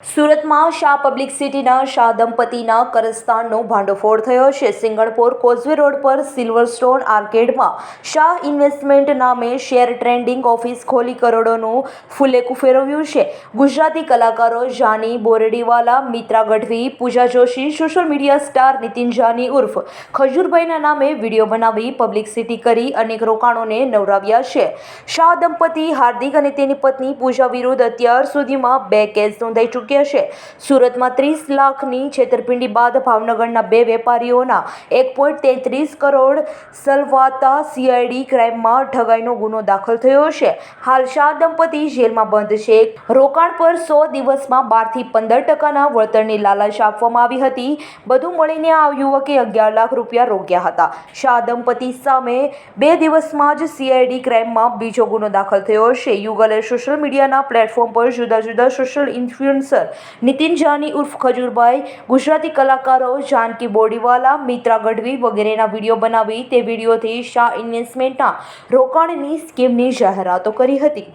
સુરતમાં શાહ પબ્લિક સિટીના શાહ દંપતીના કરસ્તાનનો ભાંડોફોડ થયો છે. સિંગણપોર કોઝવે રોડ પર સિલ્વર સ્ટોન આર્કેડમાં શાહ ઇન્વેસ્ટમેન્ટ નામે શેર ટ્રેડિંગ ઓફિસ ખોલી કરોડોનું ફુલેકું ફેરવ્યું છે. ગુજરાતી કલાકારો Jani Bordiwala, Mitra Gadhvi, Pooja Joshi, social media star Nitin Jani ઉર્ફ ખજૂરભાઈના નામે વીડિયો બનાવી પબ્લિક સિટી કરી અનેક રોકાણોને નવરાવ્યા છે. શાહ દંપતી હાર્દિક અને તેની પત્ની પૂજા વિરુદ્ધ અત્યાર સુધીમાં બે કેસ નોંધાઈ ચૂક્યા છે. સુરતમાં ત્રીસ લાખની છેતરપિંડી બાદ ભાવનગરના બે વેપારીઓના એક પોઈન્ટ તેત્રીસ કરોડ સલવાતા સીઆઈડી ક્રાઇમમાં ઠગાઈનો ગુનો દાખલ થયો છે. હાલ શાહ દંપતી જેલમાં બંધ છે. રોકાણ પર સો દિવસમાં બારથી પંદર ટકાના વળતરની લાલચ આપવામાં આવી હતી. બધું મળીને આ યુવકે અગિયાર લાખ રૂપિયા રોક્યા હતા. શાહ દંપતી સામે બે દિવસમાં જ સીઆઈડી ક્રાઇમમાં બીજો ગુનો દાખલ થયો છે. યુગલે સોશિયલ મીડિયાના પ્લેટફોર્મ પર જુદા જુદા સોશિયલ ઇન્ફ્લુએન્સર નીતિન જાની ઉર્ફ ખજૂરભાઈ ગુજરાતી કલાકારો જાનકી બોડીવાલા, મિત્રા ગઢવી વગેરેના વીડિયો બનાવી તે વિડીયોથી શાહ ઇન્વેસ્ટમેન્ટના રોકાણની સ્કીમની જાહેરાતો કરી હતી.